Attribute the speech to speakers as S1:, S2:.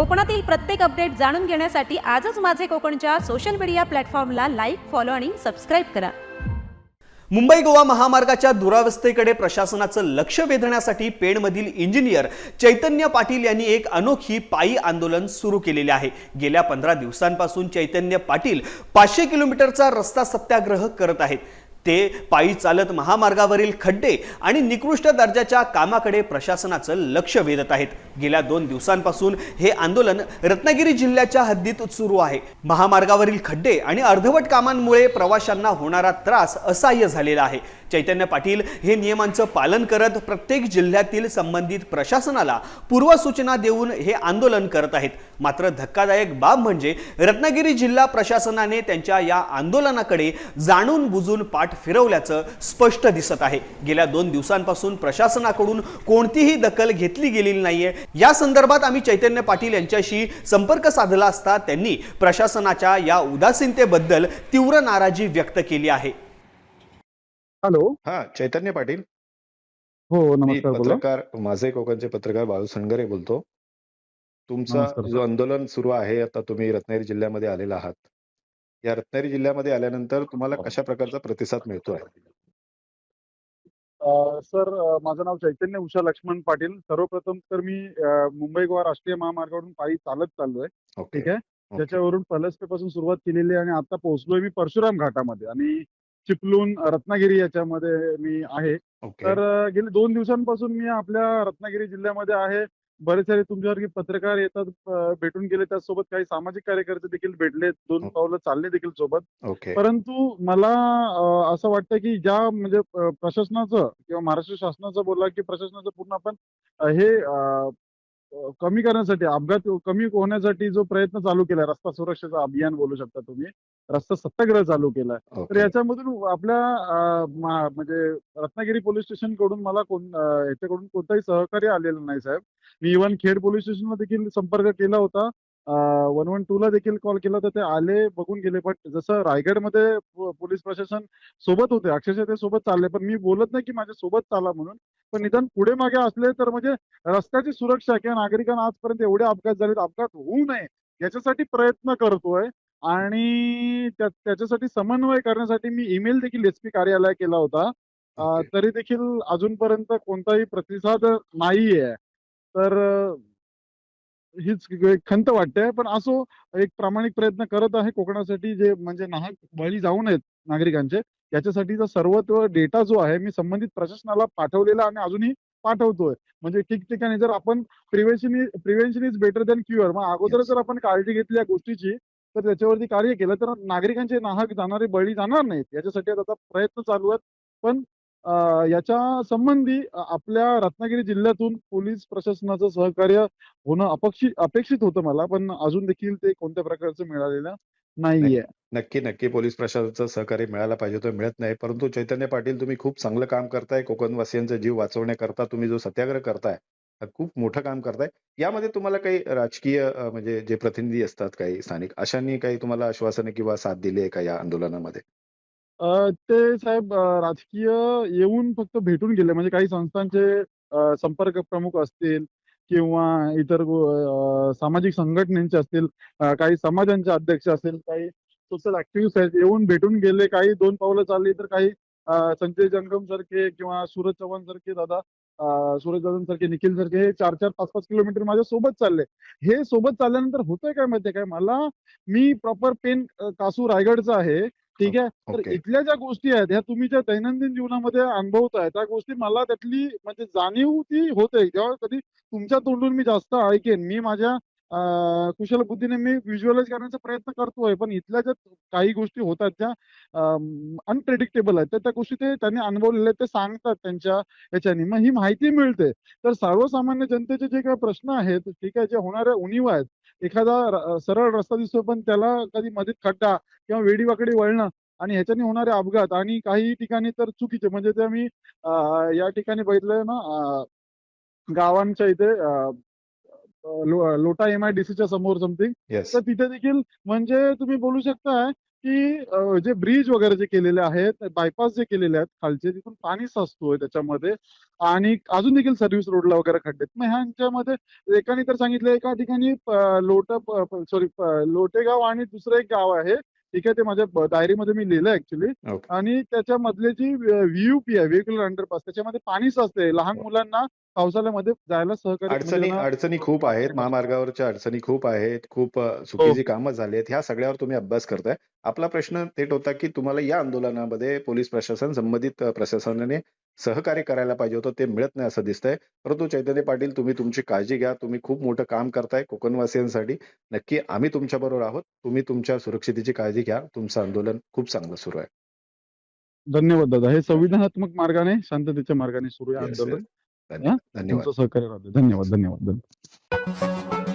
S1: कोकणातील प्रत्येक अपडेट जाणून घेण्यासाठी आजच माझे कोकणच्या सोशल मीडिया प्लॅटफॉर्मला लाईक फॉलो आणि सबस्क्राईब करा.
S2: मुंबई गोवा महामार्गाच्या दुरावस्थेकडे प्रशासनाचं लक्ष वेधण्यासाठी पेणमधील इंजिनियर चैतन्य पाटील यांनी एक अनोखी पायी आंदोलन सुरू केलेले आहे. गेल्या पंधरा दिवसांपासून चैतन्य पाटील पाचशे किलोमीटरचा रस्ता सत्याग्रह करत आहेत. ते पायी चालत महामार्गावरील खड्डे आणि निकृष्ट दर्जाच्या कामाकडे प्रशासनाचं लक्ष वेधत आहेत. गेल्या दोन दिवसांपासून हे आंदोलन रत्नागिरी जिल्ह्याच्या हद्दीत सुरू आहे. महामार्गावरील खड्डे आणि अर्धवट कामांमुळे प्रवाशांना होणारा त्रास असह्य झालेला आहे. चैतन्य पाटील हे नियमांचं पालन करत प्रत्येक जिल्ह्यातील संबंधित प्रशासनाला पूर्वसूचना देऊन हे आंदोलन करत आहेत. मात्र धक्कादायक बाब म्हणजे रत्नागिरी जिल्हा प्रशासनाने त्यांच्या या आंदोलनाकडे जाणून बुजून पाठ फिरवल्याचं स्पष्ट दिसत आहे. गेल्या दोन दिवसांपासून प्रशासनाकडून कोणतीही दखल घेतली गेलेली नाहीये. या संदर्भात आम्ही चैतन्य पाटील यांच्याशी संपर्क साधला असता त्यांनी प्रशासनाच्या या उदासीनतेबद्दल तीव्र नाराजी व्यक्त केली आहे.
S3: हॅलो.
S4: हा चैतन्य पाटील.
S3: हो
S4: मी
S3: नमस्कार
S4: पत्रकार माझे कोकणचे पत्रकार बाळू सणगरे बोलतो. तुमचा. जो आंदोलन सुरू आहे आता तुम्ही रत्नागिरी जिल्ह्यामध्ये आलेला आहात. या रत्नागिरी जिल्ह्यामध्ये आल्यानंतर तुम्हाला कशा प्रकारचा प्रतिसाद मिळतोय?
S3: अ, सर माझं नाव चैतन्य उषा लक्ष्मण पाटील. सर्वप्रथम तर मी मुंबई गोवा राष्ट्रीय महामार्गावरून पायी चालत चाललोय. ठीक आहे? त्याच्यावरून पलसपे पासून सुरुवात केलेली आहे आणि आता पोहोचलोय मी परशुराम घाटामध्ये आणि चिपळूण रत्नागिरी याच्यामध्ये मी आहे. तर गेले दोन दिवसांपासून मी आपल्या रत्नागिरी जिल्ह्यामध्ये आहे. बरेच सारे तुमच्यासारखे पत्रकार येतात भेटून गेले. त्याचसोबत काही सामाजिक कार्यकर्ते देखील भेटले. दोन
S4: हो.
S3: पावलं चालले देखील सोबत. परंतु मला असं वाटतं की ज्या म्हणजे प्रशासनाचं किंवा महाराष्ट्र शासनाचं बोला की प्रशासनाचं पूर्ण आपण हे कमी करण्यासाठी अपघात कमी होण्यासाठी जो प्रयत्न चालू केलाय रस्ता सुरक्षेचा अभियान बोलू शकता तुम्ही रस्ता सत्याग्रह चालू केलाय तर याच्यामधून आपल्या म्हणजे रत्नागिरी पोलीस स्टेशनकडून मला कोण याच्याकडून कोणताही सहकार्य आलेलं नाही साहेब. मी इव्हन खेड पोलीस स्टेशनला देखील संपर्क केला होता. वन वन टू ला देखील कॉल केला होता. ते आले बघून गेले. पण जसं रायगडमध्ये पोलीस प्रशासन सोबत होते अक्षरशः ते सोबत चालले. पण मी बोलत नाही की माझ्या सोबत चाला म्हणून. पण निदान पुढे मागे असले तर म्हणजे रस्त्याची सुरक्षा किंवा नागरिकांना आजपर्यंत एवढे अपघात झालेत अपघात होऊ नये याच्यासाठी प्रयत्न करतोय. आणि त्या- त्याच्यासाठी समन्वय करण्यासाठी मी ईमेल देखील एस पी कार्यालय केला होता. तरी देखील अजूनपर्यंत कोणताही प्रतिसाद नाहीये. तर हीच खंत वाटते. पण असो एक प्रामाणिक प्रयत्न करत आहे कोकणासाठी जे म्हणजे नाहक बळी जाऊ नयेत नागरिकांचे. याच्यासाठीचा सर्वत्व डेटा जो आहे मी संबंधित प्रशासनाला पाठवलेला आणि अजूनही पाठवतोय. म्हणजे ठिकठिकाणी जर आपण prevention prevention is better than cure मग अगोदर. जर आपण काळजी घेतली या गोष्टीची तर त्याच्यावरती कार्य केलं तर नागरिकांचे नाहक जाणारे बळी जाणार नाहीत. याच्यासाठी आता प्रयत्न चालू आहेत. पण याच्या संबंधी आपल्या रत्नागिरी जिल्ह्यातून पोलीस प्रशासनाचं सहकार्य होणं अपेक्षित अपेक्षित होतं मला. पण अजून देखील ते कोणत्या प्रकारचं मिळालेलं नाहीये.
S4: नक्की नक्की पोलीस प्रशासनाचं सहकार्य मिळायला पाहिजे तो मिळत नाही. परंतु चैतन्य पाटील तुम्ही खूप चांगलं काम करताय. कोकणवासियांचा जीव वाचवण्याकरता तुम्ही जो सत्याग्रह करताय हा खूप मोठं काम करताय. यामध्ये तुम्हाला काही राजकीय अ, म्हणजे जे प्रतिनिधी असतात काही स्थानिक अशांनी काही तुम्हाला आश्वासने किंवा साथ दिली आहे का या आंदोलनामध्ये?
S3: अ, ते साहेब अ, राजकीय येऊन फक्त भेटून गेले. म्हणजे काही संस्थांचे अ, संपर्क प्रमुख असतील किंवा इतर सामाजिक संघटनेचे असतील काही समाजांचे अध्यक्ष असतील काही सोशल ऍक्टिव्हिस्ट आहेत येऊन भेटून गेले काही दोन पावलं चालली तर काही संजय जंगम सारखे किंवा सूरज चव्हाण सारखे दादा सूरज दादा सारखे निखिल सारखे हे चार चार पाच पाच किलोमीटर माझ्या सोबत चालले. हे सोबत चालल्यानंतर होतंय काय माहितीये काय? मला मी प्रॉपर पेन कासू रायगडचा आहे. ठीक आहे? तर इथल्या ज्या गोष्टी आहेत ह्या तुम्ही ज्या दैनंदिन जीवनामध्ये अनुभवताय त्या गोष्टी मला त्यातली म्हणजे जाणीव ती होते. जेव्हा कधी तुमच्या तोंडून मी जास्त ऐकेन मी माझ्या कुशल बुद्धीने मी व्हिज्युअलाइज करण्याचा प्रयत्न करतोय. पण इथल्या ज्या काही गोष्टी होतात त्या अनप्रेडिक्टेबल आहेत तर त्या गोष्टी ते त्यांनी अनुभवलेल्या आहेत ते सांगतात त्यांच्या ह्याच्यानी. मग ही माहिती मिळते. तर सर्वसामान्य जनतेचे जे काही प्रश्न आहेत ठीक आहे जे होणाऱ्या उणीव आहेत एखादा सरळ रस्ता दिसतो पण त्याला कधी मधीत खड्डा किंवा वेडीवाकडी वळणं आणि ह्याच्याने होणारे अपघात आणि काही ठिकाणी तर चुकीचे. म्हणजे ते मी या ठिकाणी बघितलंय ना गावांच्या इथे लोटा एम आय डी च्या समोर समथिंग तर तिथे देखील म्हणजे तुम्ही बोलू शकता की जे ब्रिज वगैरे जे केलेले आहेत बायपास जे केलेले आहेत खालचे तिथून पाणी साचतोय त्याच्यामध्ये आणि अजून देखील सर्व्हिस रोडला वगैरे खड्डे आहेत. मग ह्यांच्यामध्ये एकाने तर सांगितलं एका ठिकाणी लोट सॉरी लोटेगाव आणि दुसरं एक गाव आहे. ठीक आहे ते माझ्या डायरीमध्ये मी लिहिलं ऍक्च्युली. आणि त्याच्यामधले जी व्हीयूपी आहे व्हेहिक्युलर अंडरपास त्याच्यामध्ये पाणी साचते लहान मुलांना पावसाळ्यामध्ये जायला सहकार्य म्हणजे
S4: अडचणी अडचणी खूप आहेत. महामार्गावरच्या अडचणी खूप आहेत. खूप
S3: हो.
S4: चुकीची कामं झाली आहेत. ह्या सगळ्यावर तुम्ही अभ्यास करताय. आपला प्रश्न थेट होता की तुम्हाला या आंदोलनामध्ये पोलीस प्रशासन संबंधित प्रशासनाने सहकार्य करायला पाहिजे होतं. ते मिळत नाही असं दिसतंय. परंतु चैतन्य पाटील तुम्ही तुमची काळजी घ्या. तुम्ही खूप मोठं काम करताय कोकणवासियांसाठी. नक्की आम्ही तुमच्या बरोबर आहोत. तुम्ही तुमच्या सुरक्षितेची काळजी घ्या. तुमचं आंदोलन खूप चांगलं सुरू आहे.
S3: धन्यवाद दादा. हे संविधानात्मक मार्गाने शांततेच्या मार्गाने सुरू आहे आंदोलन.
S4: धन्यवाद. धन्यवाद
S3: सहकार्य धन्यवाद धन्यवाद धन्यवाद.